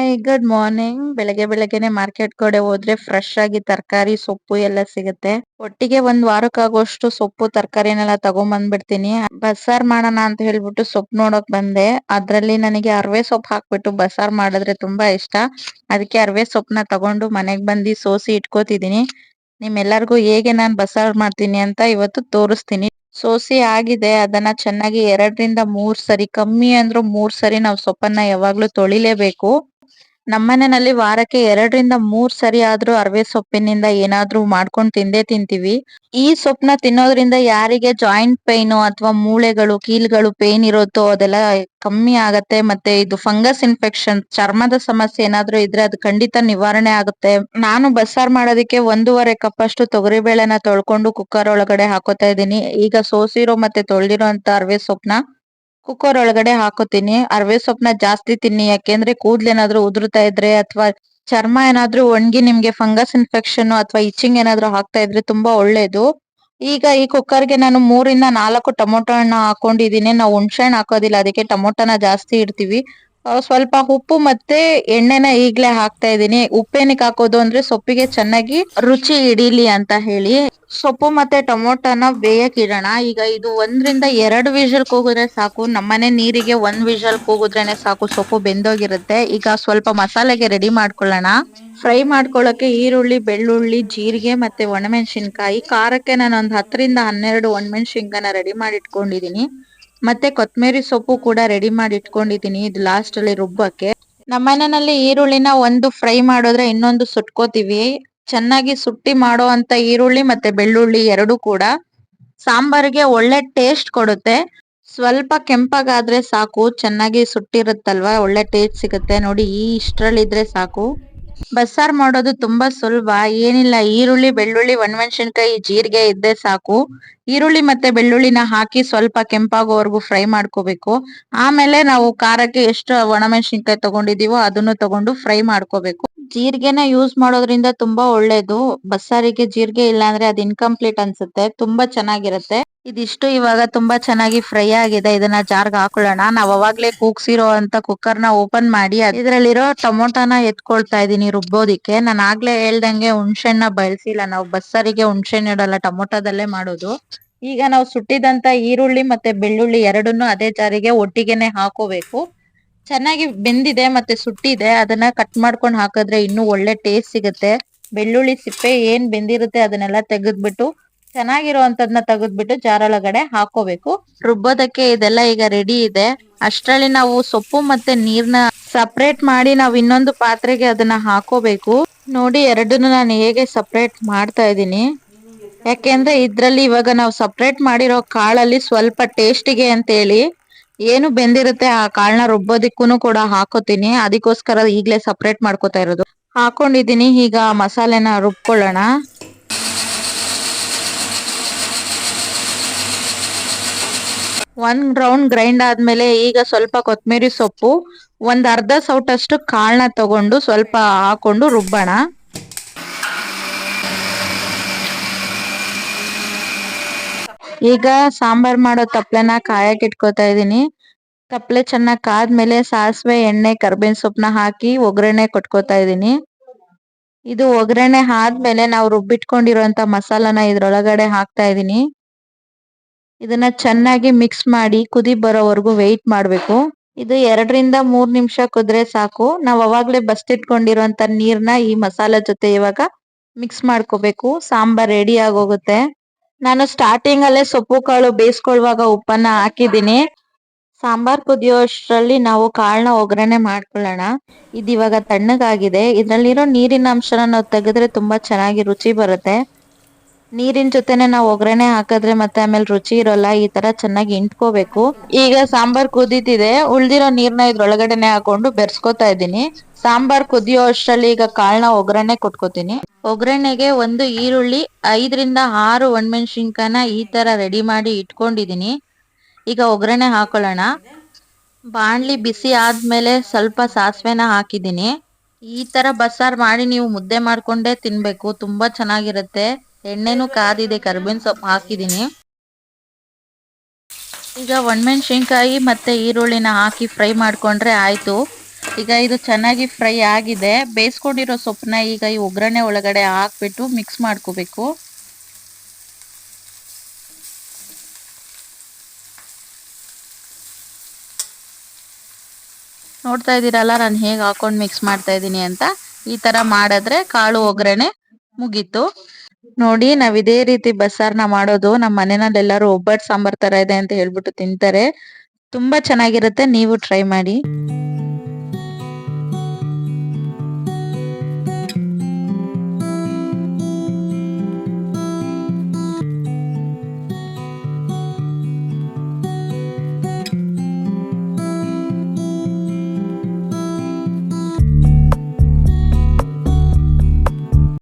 Hi good morning ಬೆಳಗ್ಗೆ ಬೆಳಗ್ಗೆನೆ market ಕಡೆ ಹೋದ್ರೆ ಫ್ರೆಶ್ ಆಗಿ ತರಕಾರಿ, ಸೊಪ್ಪು ಎಲ್ಲ ಸಿಗುತ್ತೆ. ಒಟ್ಟಿಗೆ ಒಂದ್ ವಾರಕ್ಕಾಗುವಷ್ಟು ಸೊಪ್ಪು, ತರಕಾರಿನೆಲ್ಲ ತಗೊಂಡ್ ಬಂದ್ಬಿಡ್ತೀನಿ ಬಸ್ಸಾರ್ ಮಾಡೋಣ ಅಂತ ಹೇಳ್ಬಿಟ್ಟು ಸೊಪ್ಪು ನೋಡಕ್ ಬಂದೆ. ಅದ್ರಲ್ಲಿ ನನಗೆ ಅರವೆ ಸೊಪ್ಪು ಹಾಕ್ಬಿಟ್ಟು ಬಸ್ಸಾರ್ ಮಾಡಿದ್ರೆ ತುಂಬಾ ಇಷ್ಟ. ಅದಕ್ಕೆ ಅರವೆ ಸೊಪ್ಪನ್ನ ತಗೊಂಡು ಮನೆಗ್ ಬಂದು ಸೋಸಿ ಇಟ್ಕೋತಿದೀನಿ ನಿಮ್ಮೆಲ್ಲರಿಗೂ ಹೇಗೆ ನಾನ್ ಬಸ್ಸಾರ್ ಮಾಡ್ತೀನಿ ಅಂತ ಇವತ್ತು ತೋರಿಸ್ತೀನಿ. ಸೋಸಿ ಆಗಿದೆ. ಅದನ್ನ ಚೆನ್ನಾಗಿ ಎರಡರಿಂದ ಮೂರ್ ಸರಿ, ಕಮ್ಮಿ ಅಂದ್ರೂ ಮೂರ್ ಸರಿ ನಾವು ಸೊಪ್ಪನ್ನ ಯಾವಾಗ್ಲೂ ತೊಳಿಲೇಬೇಕು. ನಮ್ಮನೆಯಲ್ಲಿ ವಾರಕ್ಕೆ ಎರಡರಿಂದ ಮೂರ್ ಸರಿ ಆದ್ರೂ ಅರವೆ ಸೊಪ್ಪಿನಿಂದ ಏನಾದ್ರೂ ಮಾಡ್ಕೊಂಡ್ ತಿಂದೇ ತಿಂತೀವಿ. ಈ ಸೊಪ್ಪನ್ನ ತಿನ್ನೋದ್ರಿಂದ ಯಾರಿಗೆ ಜಾಯಿಂಟ್ ಪೈನ್ ಅಥವಾ ಮೂಳೆಗಳು, ಕೀಲ್ಗಳು ಪೇನ್ ಇರುತ್ತೋ ಅದೆಲ್ಲ ಕಮ್ಮಿ ಆಗತ್ತೆ ಮತ್ತೆ ಇದು ಫಂಗಸ್ ಇನ್ಫೆಕ್ಷನ್ ಚರ್ಮದ ಸಮಸ್ಯೆ ಏನಾದ್ರೂ ಇದ್ರೆ ಅದು ಖಂಡಿತ ನಿವಾರಣೆ ಆಗುತ್ತೆ. ನಾನು ಬಸ್ಸಾರ್ ಮಾಡೋದಕ್ಕೆ ಒಂದೂವರೆ ಕಪ್ ಅಷ್ಟು ತೊಗರಿ ಬೇಳೆನ ತೊಳ್ಕೊಂಡು ಕುಕ್ಕರ್ ಒಳಗಡೆ ಹಾಕೋತಾ ಇದ್ದೀನಿ. ಈಗ ಸೋಸಿರೋ ಮತ್ತೆ ತೊಳ್ದಿರೋ ಅಂತ ಅರವೆ ಸೊಪ್ಪನ್ನ ಕುಕ್ಕರ್ ಒಳಗಡೆ ಹಾಕೋತೀನಿ ಅರವೆ ಸೊಪ್ಪನ್ನ ಜಾಸ್ತಿ ತಿನ್ನಿ. ಯಾಕೆಂದ್ರೆ ಕೂದ್ಲೇನಾದ್ರೂ ಉದುರ್ತಾ ಇದ್ರೆ ಅಥವಾ ಚರ್ಮ ಏನಾದ್ರೂ ಒಣಗಿ ನಿಮ್ಗೆ ಫಂಗಸ್ ಇನ್ಫೆಕ್ಷನ್ ಅಥವಾ ಇಚ್ಚಿಂಗ್ ಏನಾದ್ರೂ ಹಾಕ್ತಾ ಇದ್ರೆ ತುಂಬಾ ಒಳ್ಳೇದು. ಈಗ ಈ ಕುಕ್ಕರ್ಗೆ ನಾನು ಮೂರಿಂದ ನಾಲ್ಕು ಟೊಮೊಟೊ ಹಣ್ಣು ಹಾಕೊಂಡಿದೀನಿ ನಾವು ಹುಣಸೆ ಹಣ್ಣು ಹಾಕೋದಿಲ್ಲ. ಅದಕ್ಕೆ ಟೊಮೊಟೊನ ಜಾಸ್ತಿ ಇಡ್ತೀವಿ. ಸ್ವಲ್ಪ ಉಪ್ಪು ಮತ್ತೆ ಎಣ್ಣೆನ ಈಗ್ಲೇ ಹಾಕ್ತಾ ಇದ್ದೀನಿ. ಉಪ್ಪೇನಿಕ್ ಹಾಕೋದು ಅಂದ್ರೆ ಸೊಪ್ಪಿಗೆ ಚೆನ್ನಾಗಿ ರುಚಿ ಹಿಡೀಲಿ ಅಂತ ಹೇಳಿ. ಸೊಪ್ಪು ಮತ್ತೆ ಟೊಮೊಟೊನ ಬೇಯಕ್ ಇಡೋಣ ಈಗ ಇದು ಒಂದ್ರಿಂದ ಎರಡು ವಿಷಲ್ ಕೂಗಿದ್ರೆ ಸಾಕು. ನಮ್ಮನೆ ನೀರಿಗೆ ಒಂದ್ ವಿಷಲ್ ಕೂಗಿದ್ರೇನೆ ಸಾಕು. ಸೊಪ್ಪು ಬೆಂದೋಗಿರುತ್ತೆ. ಈಗ ಸ್ವಲ್ಪ ಮಸಾಲೆಗೆ ರೆಡಿ ಮಾಡ್ಕೊಳ್ಳೋಣ. ಫ್ರೈ ಮಾಡ್ಕೊಳ್ಳೋಕೆ ಈರುಳ್ಳಿ, ಬೆಳ್ಳುಳ್ಳಿ, ಜೀರಿಗೆ ಮತ್ತೆ ಒಣಮೆಣಸಿನ್ಕಾಯಿ. ಖಾರಕ್ಕೆ ನಾನು ಒಂದ್ ಹತ್ತರಿಂದ ಹನ್ನೆರಡು ಒಣಮೆಣಸಿನ್ಕಾಯಿನ ರೆಡಿ ಮಾಡಿ ಇಟ್ಕೊಂಡಿದೀನಿ ಮತ್ತೆ ಕೊತ್ತಂಬರಿ ಸೊಪ್ಪು ಕೂಡ ರೆಡಿ ಮಾಡಿ ಇಟ್ಕೊಂಡಿದೀನಿ ಇದು ಲಾಸ್ಟ್ ಅಲ್ಲಿ ರುಬ್ಬಕ್ಕೆ. ನಮ್ಮನೆಯಲ್ಲಿ ಈರುಳ್ಳಿನ ಒಂದು ಫ್ರೈ ಮಾಡಿದ್ರೆ ಇನ್ನೊಂದು ಸುಟ್ಕೋತೀವಿ. ಚೆನ್ನಾಗಿ ಸುಟ್ಟಿ ಮಾಡೋ ಅಂತ ಈರುಳ್ಳಿ ಮತ್ತೆ ಬೆಳ್ಳುಳ್ಳಿ ಎರಡು ಕೂಡ. ಸಾಂಬಾರ್ಗೆ ಒಳ್ಳೆ ಟೇಸ್ಟ್ ಕೊಡುತ್ತೆ. ಸ್ವಲ್ಪ ಕೆಂಪಗಾದ್ರೆ ಸಾಕು. ಚೆನ್ನಾಗಿ ಸುಟ್ಟಿರುತ್ತಲ್ವಾ? ಒಳ್ಳೆ ಟೇಸ್ಟ್ ಸಿಗುತ್ತೆ. ನೋಡಿ, ಈ ಇಷ್ಟ್ರಲ್ಲಿದ್ರೆ ಸಾಕು. ಬಸ್ಸಾರ್ ಮಾಡೋದು ತುಂಬಾ ಸುಲಭ. ಏನಿಲ್ಲ, ಈರುಳ್ಳಿ, ಬೆಳ್ಳುಳ್ಳಿ, ಒಣಮೆಣಸಿನ್ಕಾಯಿ, ಜೀರಿಗೆ ಇದ್ದೆ ಸಾಕು. ಈರುಳ್ಳಿ ಮತ್ತೆ ಬೆಳ್ಳುಳ್ಳಿನ ಹಾಕಿ ಸ್ವಲ್ಪ ಕೆಂಪಾಗೋವರೆಗೂ ಫ್ರೈ ಮಾಡ್ಕೋಬೇಕು. ಆಮೇಲೆ ನಾವು ಖಾರಕ್ಕೆ ಎಷ್ಟು ಒಣಮೆಣಸಿನ್ಕಾಯಿ ತಗೊಂಡಿದೀವೋ ಅದನ್ನು ತಗೊಂಡು ಫ್ರೈ ಮಾಡ್ಕೋಬೇಕು. ಜೀರಿಗೆನ ಯೂಸ್ ಮಾಡೋದ್ರಿಂದ ತುಂಬಾ ಒಳ್ಳೇದು. ಬಸ್ಸಾರಿಗೆ ಜೀರಿಗೆ ಇಲ್ಲಾಂದ್ರೆ ಅದು ಇನ್ಕಂಪ್ಲೀಟ್ ಅನ್ಸುತ್ತೆ. ತುಂಬಾ ಚೆನ್ನಾಗಿರುತ್ತೆ. ಇದಿಷ್ಟು ಇವಾಗ ತುಂಬಾ ಚೆನ್ನಾಗಿ ಫ್ರೈ ಆಗಿದೆ. ಇದನ್ನ ಜಾರ್ಗ್ ಹಾಕೊಳ್ಳೋಣ. ನಾವ್ ಅವಾಗ್ಲೇ ಕೂಗ್ಸಿರೋ ಅಂತ ಕುಕ್ಕರ್ನ ಓಪನ್ ಮಾಡಿ ಇದ್ರಲ್ಲಿರೋ ಟೊಮೊಟೊನ ಎತ್ಕೊಳ್ತಾ ಇದೀನಿ ರುಬ್ಬೋದಿಕ್ಕೆ. ನಾನು ಆಗ್ಲೇ ಹೇಳ್ದಂಗೆ ಹುಣ್ಸೆಣ್ಣ ಬಳಸಿಲ್ಲ. ನಾವು ಬಸ್ಸಾರಿಗೆ ಹುಣ್ಸೆಹಣ್ಣು ಇಡಲ್ಲ, ಟೊಮೊಟೊದಲ್ಲೇ ಮಾಡೋದು. ಈಗ ನಾವು ಸುಟ್ಟಿದಂತ ಈರುಳ್ಳಿ ಮತ್ತೆ ಬೆಳ್ಳುಳ್ಳಿ ಎರಡನ್ನೂ ಅದೇ ಜಾರಿಗೆ ಒಟ್ಟಿಗೆನೆ ಹಾಕೋಬೇಕು. ಚೆನ್ನಾಗಿ ಬೆಂದಿದೆ ಮತ್ತೆ ಸುಟ್ಟಿದೆ. ಅದನ್ನ ಕಟ್ ಮಾಡ್ಕೊಂಡು ಹಾಕಿದ್ರೆ ಇನ್ನೂ ಒಳ್ಳೆ ಟೇಸ್ಟ್ ಸಿಗುತ್ತೆ. ಬೆಳ್ಳುಳ್ಳಿ ಸಿಪ್ಪೆ ಏನ್ ಬೆಂದಿರುತ್ತೆ ಅದನ್ನೆಲ್ಲ ತೆಗೆದ್ಬಿಟ್ಟು ಚೆನ್ನಾಗಿರುವಂತದ್ನ ತೆಗೆದ್ಬಿಟ್ಟು ಜಾರೊಳಗಡೆ ಹಾಕೋಬೇಕು. ರುಬ್ಬೋದಕ್ಕೆ ಇದೆಲ್ಲ ಈಗ ರೆಡಿ ಇದೆ. ಅಷ್ಟರಲ್ಲಿ ನಾವು ಸೊಪ್ಪು ಮತ್ತೆ ನೀರ್ನ ಸಪ್ರೇಟ್ ಮಾಡಿ ನಾವು ಇನ್ನೊಂದು ಪಾತ್ರೆಗೆ ಅದನ್ನ ಹಾಕೋಬೇಕು. ನೋಡಿ, ಎರಡನ್ನು ನಾನು ಹೇಗೆ ಸಪ್ರೇಟ್ ಮಾಡ್ತಾ ಇದ್ದೀನಿ. ಯಾಕೆಂದ್ರೆ ಇದ್ರಲ್ಲಿ ಇವಾಗ ನಾವು ಸಪ್ರೇಟ್ ಮಾಡಿರೋ ಕಾಳಲ್ಲಿ ಸ್ವಲ್ಪ ಟೇಸ್ಟಿಗೆ ಅಂತ ಹೇಳಿ ಏನು ಬೆಂದಿರುತ್ತೆ ಆ ಕಾಳನ್ನ ರುಬ್ಬೋದಿಕ್ಕೂ ಕೂಡ ಹಾಕೋತೀನಿ. ಅದಕ್ಕೋಸ್ಕರ ಈಗ್ಲೇ ಸಪ್ರೇಟ್ ಮಾಡ್ಕೋತಾ ಇರೋದು. ಹಾಕೊಂಡಿದ್ದೀನಿ. ಈಗ ಮಸಾಲೆನ ರುಬ್ಕೊಳ್ಳೋಣ. ಒಂದ್ ರೌಂಡ್ ಗ್ರೈಂಡ್ ಆದ್ಮೇಲೆ ಈಗ ಸ್ವಲ್ಪ ಕೊತ್ತಂಬರಿ ಸೊಪ್ಪು, ಒಂದ್ ಅರ್ಧ ಸೌಟಷ್ಟು ಕಾಳನ್ನ ತಗೊಂಡು ಸ್ವಲ್ಪ ಹಾಕೊಂಡು ರುಬ್ಬೋಣ. ಈಗ ಸಾಂಬಾರ್ ಮಾಡೋ ತಪ್ಲೆನ ಕಾಯಕ್ ಇಟ್ಕೋತಾ ಇದೀನಿ ತಪ್ಪಲೆ ಚೆನ್ನಾಗಿ ಕಾದ್ಮೇಲೆ ಸಾಸಿವೆ, ಎಣ್ಣೆ, ಕರ್ಬೇವಿನ ಸೊಪ್ಪನ್ನ ಹಾಕಿ ಒಗ್ಗರಣೆ ಕೊಟ್ಕೋತಾ ಇದೀನಿ ಇದು ಒಗ್ಗರಣೆ ಆದ್ಮೇಲೆ ನಾವು ರುಬ್ಬಿಟ್ಕೊಂಡಿರುವಂತ ಮಸಾಲನ ಇದ್ರೊಳಗಡೆ ಹಾಕ್ತಾ ಇದೀನಿ ಇದನ್ನ ಚೆನ್ನಾಗಿ ಮಿಕ್ಸ್ ಮಾಡಿ ಕುದಿ ಬರೋವರೆಗೂ ವೆಯ್ಟ್ ಮಾಡಬೇಕು. ಇದು ಎರಡರಿಂದ ಮೂರ್ ನಿಮಿಷ ಕುದ್ರೆ ಸಾಕು. ನಾವು ಅವಾಗ್ಲೇ ಬಸ್ತಿಟ್ಕೊಂಡಿರುವಂತ ನೀರ್ನ ಈ ಮಸಾಲಾ ಜೊತೆ ಇವಾಗ ಮಿಕ್ಸ್ ಮಾಡ್ಕೋಬೇಕು. ಸಾಂಬಾರ್ ರೆಡಿ ಆಗೋಗುತ್ತೆ. ನಾನು ಸ್ಟಾರ್ಟಿಂಗ್ ಅಲ್ಲೇ ಸೊಪ್ಪು, ಕಾಳು ಬೇಯಿಸ್ಕೊಳ್ಳುವಾಗ ಉಪ್ಪನ್ನ ಹಾಕಿದ್ದೀನಿ. ಸಾಂಬಾರ್ ಕುದಿಯೋ ಅಷ್ಟರಲ್ಲಿ ನಾವು ಕಾಳನ್ನ ಒಗ್ಗರಣೆ ಮಾಡ್ಕೊಳ್ಳೋಣ. ಇದು ಇವಾಗ ತಣ್ಣಗಾಗಿದೆ. ಇದರಲ್ಲಿರೋ ನೀರಿನ ಅಂಶನ ನಾವು ತೆಗೆದ್ರೆ ತುಂಬಾ ಚೆನ್ನಾಗಿ ರುಚಿ ಬರುತ್ತೆ. ನೀರಿನ ಜೊತೆನೆ ನಾವು ಒಗ್ಗರಣೆ ಹಾಕಿದ್ರೆ ಮತ್ತೆ ಆಮೇಲೆ ರುಚಿ ಇರೋಲ್ಲ, ಈ ತರ ಚೆನ್ನಾಗಿ ಇಂಟ್ಕೋಬೇಕು. ಈಗ ಸಾಂಬಾರ್ ಕುದೀತಿದೆ, ಉಳ್ದಿರೋ ನೀರ್ನ ಇದ್ರೊಳಗಡೆನೆ ಹಾಕೊಂಡು ಬೆರ್ಸ್ಕೊತಾ ಇದ್ದೀನಿ. ಸಾಂಬಾರ್ ಕುದಿಯೋ ಅಷ್ಟರಲ್ಲಿ ಈಗ ಕಾಳನ್ನ ಒಗ್ಗರಣೆ ಕೊಟ್ಕೋತೀನಿ. ಒಗ್ಗರಣೆಗೆ ಒಂದು ಈರುಳ್ಳಿ, ಐದರಿಂದ ಆರು ಒಣಮೆಣಸಿನ್ಕಾಯನ ಈ ತರ ರೆಡಿ ಮಾಡಿ ಇಟ್ಕೊಂಡಿದೀನಿ. ಈಗ ಒಗ್ಗರಣೆ ಹಾಕೊಳ್ಳೋಣ. ಬಾಣ್ಲಿ ಬಿಸಿ ಆದ್ಮೇಲೆ ಸ್ವಲ್ಪ ಸಾಸಿವೆನ ಹಾಕಿದೀನಿ. ಈ ತರ ಬಸ್ಸಾರ್ ಮಾಡಿ ನೀವು ಮುದ್ದೆ ಮಾಡ್ಕೊಂಡೇ ತಿನ್ಬೇಕು, ತುಂಬಾ ಚೆನ್ನಾಗಿರುತ್ತೆ. ಎಣ್ಣೆನೂ ಕಾದಿದೆ, ಕರ್ಬೇವಿನ ಸೊಪ್ಪು ಹಾಕಿದೀನಿ ಈಗ ಒಣಮೆಣಸಿನ್ಕಾಯಿ ಮತ್ತೆ ಈರುಳ್ಳಿನ ಹಾಕಿ ಫ್ರೈ ಮಾಡ್ಕೊಂಡ್ರೆ ಆಯ್ತು. ಈಗ ಇದು ಚೆನ್ನಾಗಿ ಫ್ರೈ ಆಗಿದೆ. ಬೇಯಿಸ್ಕೊಂಡಿರೋ ಸೊಪ್ಪನ್ನ ಈಗ ಈ ಒಗ್ಗರಣೆ ಒಳಗಡೆ ಹಾಕ್ಬಿಟ್ಟು ಮಿಕ್ಸ್ ಮಾಡ್ಕೋಬೇಕು. ನೋಡ್ತಾ ಇದ್ದೀರಲ್ಲ, ನಾನು ಹೇಗೆ ಹಾಕೊಂಡು ಮಿಕ್ಸ್ ಮಾಡ್ತಾ ಇದ್ದೀನಿ ಅಂತ. ಈ ತರ ಮಾಡಿದ್ರೆ ಕಾಳು ಒಗ್ಗರಣೆ ಮುಗೀತು. ನೋಡಿ ನಾವ್ ಇದೇ ರೀತಿ ಬಸ್ಸಾರ್ನ ಮಾಡೋದು ನಮ್ಮ ಮನೆಯಲ್ಲಿ ಎಲ್ಲರೂ ಒಬ್ಬಟ್ ಸಾಂಬಾರ್ ತರ ಇದೆ ಅಂತ ಹೇಳ್ಬಿಟ್ಟು ತಿಂತಾರೆ. ತುಂಬಾ ಚೆನ್ನಾಗಿರುತ್ತೆ, ನೀವು ಟ್ರೈ ಮಾಡಿ.